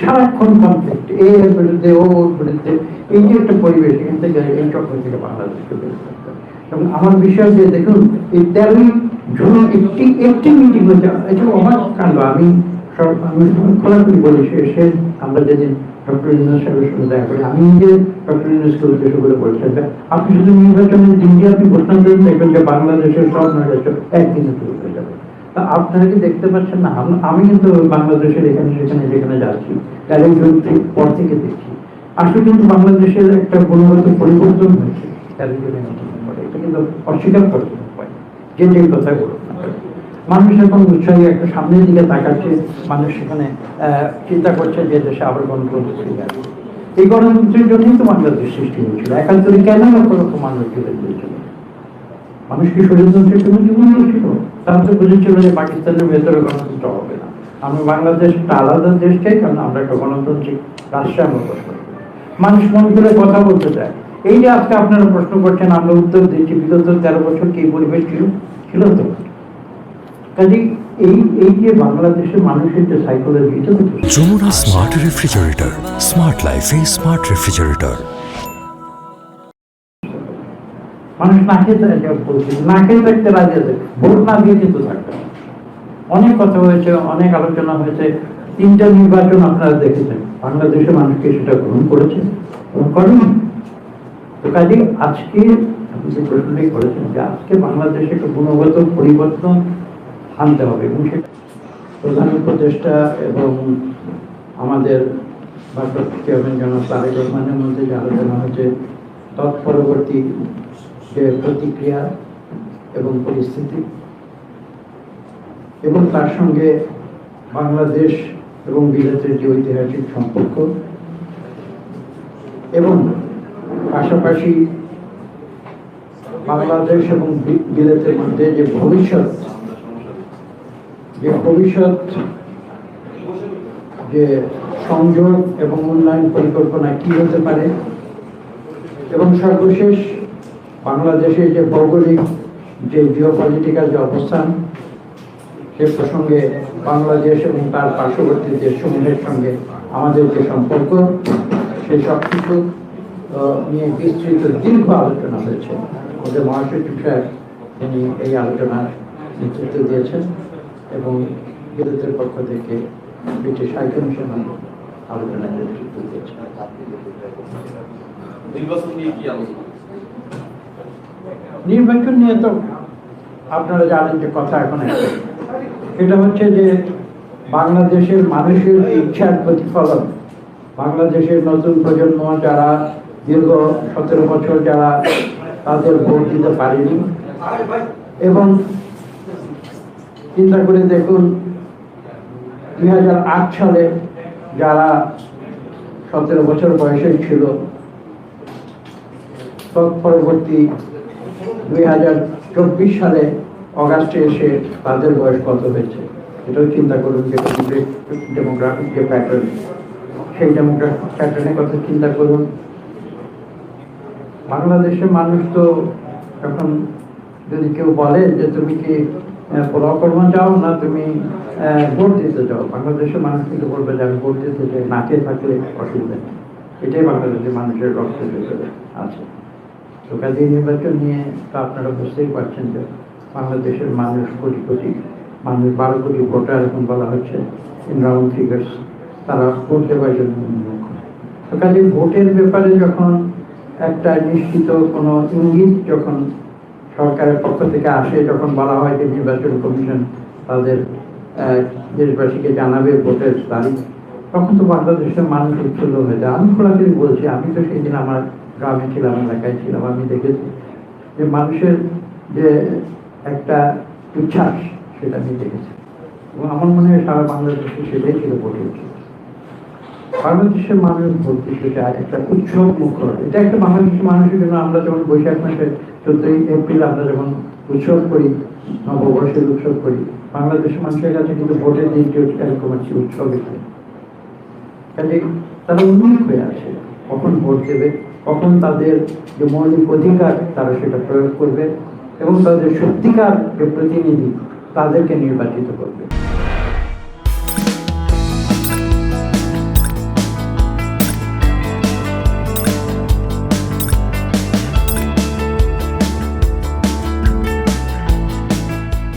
সারাক্ষণ কনফ্লিক্ট এ এর বিরুদ্ধে, ওর বিরুদ্ধে, এই যে একটা পরিবেশ, এখান থেকে এই থেকে বাংলাদেশকে এবং আমার বিষয় যে, দেখুন, এই তেরোই জুন একটি একটি মিটিং হয়েছে এটা অবাক কাণ্ড। আমি আমি খোলাখুলি বলি, সে আমরা যেদিন ডক্টর ইউনুস সাহেবের সঙ্গে দেখা করি, আমি নিজে ডক্টর ইউনুসকে উদ্দেশ্য করে বলছি যে, আপনি শুধু নির্বাচনের দিন দিয়ে আপনি ঘোষণা করেন, দেখবেন যে বাংলাদেশের সব নির্বাচন একদিনে শুরু হয়ে আপনারা কি দেখতে পাচ্ছেন না? আমি কিন্তু বাংলাদেশের এখানে, সেখানে যেখানে যাচ্ছি। পর থেকে দেখছি। আসলে কিন্তু বাংলাদেশের একটা গুণগত পরিবর্তন হয়েছে। হয় বলুন মানুষ এখন চিন্তা করছে যে দেশে আবার এই সৃষ্টি হয়েছিল। একাত্তরে কেন লক্ষ লক্ষ মানুষ জুড়ে দিয়েছিল মানুষ কি ষড়যন্ত্রের জন্য যে পাকিস্তানের ভেতরে গণতন্ত্র হবে না। আমরা বাংলাদেশ আলাদা দেশ চাই, কারণ আমরা একটা গণতান্ত্রিক রাষ্ট্রে আমরা বসবাস। মানুষ মন করে কথা বলতে চায়। এই যে আজকে আপনারা প্রশ্ন করছেন, আমরা উত্তর দিচ্ছি, বিগত তেরো বছর কি পরিবেশ ছিল? ছিল তো। কাজে এই এই যে বাংলাদেশের মানুষের যে সাইকোলজি এটা smart refrigerator smart smart refrigerator মানুষ বলছি না খেয়ে থাকতে রাজি আছে ভোট না দিয়ে কিন্তু থাকতে অনেক কথা হয়েছে, অনেক আলোচনা হয়েছে, তিনটা নির্বাচন আপনারা দেখেছেন। বাংলাদেশের মানুষকে সেটা গ্রহণ করেছে গ্রহণ করেনি। তো কাজে আজকে আপনি যে প্রশ্নটাই করেছেন যে আজকে বাংলাদেশে একটা গুণগত পরিবর্তন আনতে হবে এবং সেটা প্রধান উপদেষ্টা এবং আমাদের ভারপ্রাপ্ত চেয়ারম্যান জনাব তারেক রহমানের মধ্যে যে আলোচনা হয়েছে, তৎপরবর্তী যে প্রতিক্রিয়া এবং পরিস্থিতি এবং তার সঙ্গে বাংলাদেশ এবং বিলেতের যে ঐতিহাসিক সম্পর্ক এবং পাশাপাশি বাংলাদেশ এবং বিলেতের মধ্যে যে ভবিষ্যৎ যে ভবিষ্যৎ, যে সংযোগ এবং উন্নয়ন পরিকল্পনা কি হতে পারে এবং সর্বশেষ বাংলাদেশের যে ভৌগোলিক যে জিওপলিটিক্যাল যে অবস্থান, সে প্রসঙ্গে বাংলাদেশ এবং তার পার্শ্ববর্তী দেশসমূহের সঙ্গে আমাদের যে সম্পর্ক সেই সব কিছু নিয়ে বিস্তৃত দীর্ঘ আলোচনা হয়েছে। আমাদের মহাসচিব সাহেব, তিনি এই আলোচনার নেতৃত্ব দিয়েছেন এবং বিরোধীদের পক্ষ থেকে ব্রিটিশ হাইকমিশন আলোচনায় নেতৃত্ব দিয়েছেন। নির্বাচন নিয়ে তো আপনারা জানেন যে কথা এখন। সেটা হচ্ছে যে বাংলাদেশের মানুষের ইচ্ছার প্রতিফলন বাংলাদেশের নতুন প্রজন্ম যারা দীর্ঘ সতেরো বছর যারা তাদের ভোট দিতে পারেনি এবং চিন্তা করে দেখুন, দুই হাজার আট সালে যারা সতেরো বছর বয়সে ছিল, তৎপরবর্তী দুই হাজার চব্বিশ সালে অগাস্টে এসে তাদের বয়স কত হয়েছে? এটাও চিন্তা করুন যে ডেমোগ্রাফিক যে প্যাটার্ন সেই ডেমোগ্রাফিক প্যাটার্নের কথা চিন্তা করুন। বাংলাদেশের মানুষ তো এখন যদি কেউ বলে যে তুমি কি পরাকর্ম চাও না তুমি ভোট দিতে চাও? বাংলাদেশের মানুষ কিন্তু বলবে যে আমি ভোট দিতে চাই না খেয়ে থাকলে অসুবিধা এটাই বাংলাদেশের মানুষের রক্তের ভেতরে আছে। তো নির্বাচন নিয়ে তো আপনারা বুঝতেই পারছেন যে বাংলাদেশের মানুষ কোটি কোটি, মানুষ বারো কোটি ভোটার এখন বলা হচ্ছে ইন রাউন্ড ফিগার্স তারা ভোট দেওয়ার জন্য তো কাজে ভোটের ব্যাপারে যখন একটা নিশ্চিত কোনো ইঙ্গিত যখন সরকারের পক্ষ থেকে আসে যখন বলা হয় যে নির্বাচন কমিশন তাদের দেশবাসীকে জানাবে ভোটের তারিখ, তখন তো বাংলাদেশের মানুষ উচ্ছ্বল হয়ে যায়। আমি খোলাখুলি বলছি, আমি তো সেই দিন আমার গ্রামে ছিলাম, এলাকায় ছিলাম, আমি দেখেছি যে মানুষের যে একটা উচ্ছ্বাস, সেটা আমি দেখেছি। এবং আমার মনে হয় সারা বাংলাদেশে সেটাই ছিল উৎসব। বাংলাদেশের মানুষ দিতে চায় একটা উৎসব মুখর এটা একটা বাংলাদেশের মানুষের জন্য আমরা যখন বৈশাখ মাসে চোদ্দই এপ্রিল আমরা যখন উৎসব করি, নববর্ষের উৎসব করি, বাংলাদেশের মানুষের কাছে কিন্তু ভোটের দিনটি এরকম উৎসবের দিন কাজে তারা উন্মুখ হয়ে আছে কখন ভোট দেবে কখন তাদের যে মৌলিক অধিকার, তারা সেটা প্রয়োগ করবে এবং তাদের সত্যিকার যে প্রতিনিধি, তাদেরকে নির্বাচিত করবে।